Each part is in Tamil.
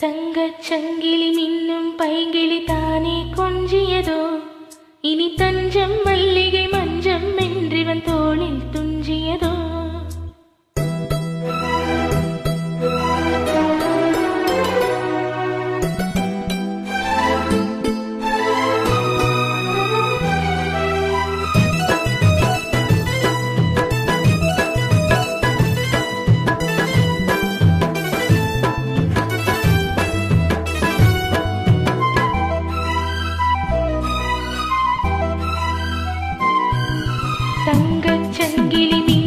தங்கச் சங்கிலி மின்னும் பைங்கிளி தானே கொஞ்சியதோ? இனி தஞ்சம் மல்லிகை சங்கிலி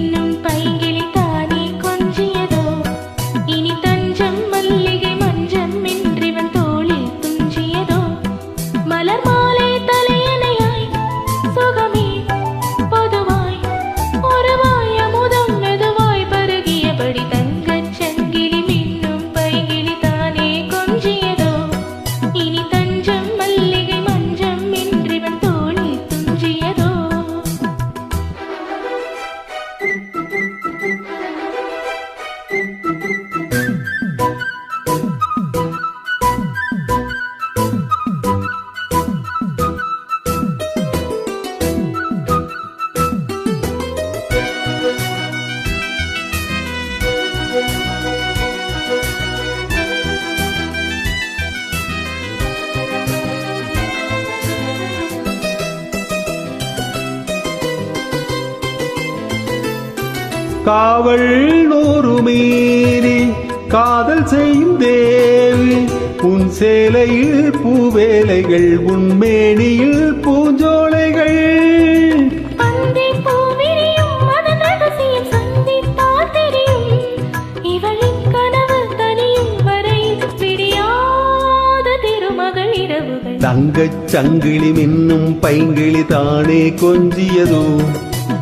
காவல் நூறு மீறி காதல் செய்யும் தேவி உன் சேலையில் பூவேலைகள் உன் மேனியில் பூஞ்சோலைகள். தங்கச் சங்கிலி மின்னும் பைங்கிழி தானே கொஞ்சியதோ?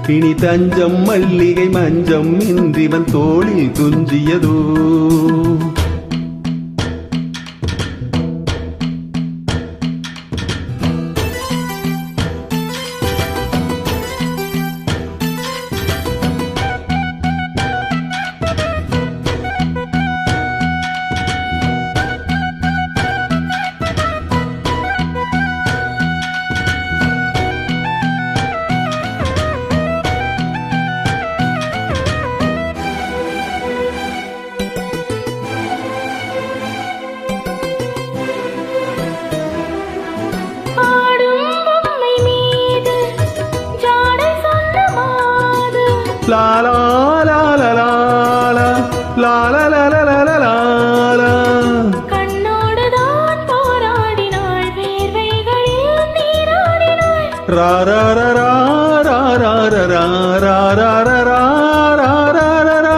இனி தஞ்சம் மல்லிகை மஞ்சம் இன்றிவன் தோளில் துஞ்சியதோ. லா லா லா லா லா லா லா லா லா லா லா லா லா லா. கண்ணோடுதான் போராடினாள் வேர்வைகளில் நீராடினாள் ரா ரா ரா ரா ரா ரா ரா ரா ரா ரா ரா ரா ரா ரா ரா ரா.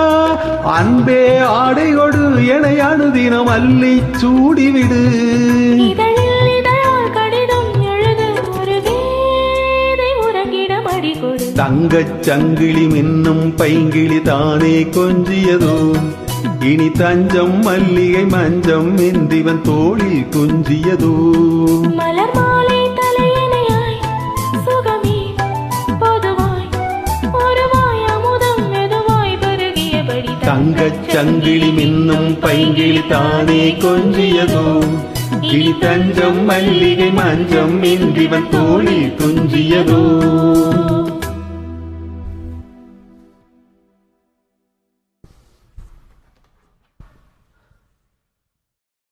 அன்பே ஆடைகொடு என அனுதினம் அள்ளி சூடிவிடு தங்கச் சங்கிலி மின்னும் பைங்கிளி தானே கொஞ்சியதோ? இனி தஞ்சம் மல்லிகை மஞ்சம் என்றிவன் தோளில் குஞ்சியதோ? தங்கச் சங்கிலி மின்னும் பைங்கிளி தானே கொஞ்சியதோ? இனி தஞ்சம் மல்லிகை மஞ்சம் என்றிவன் தோளில் குஞ்சியதோ?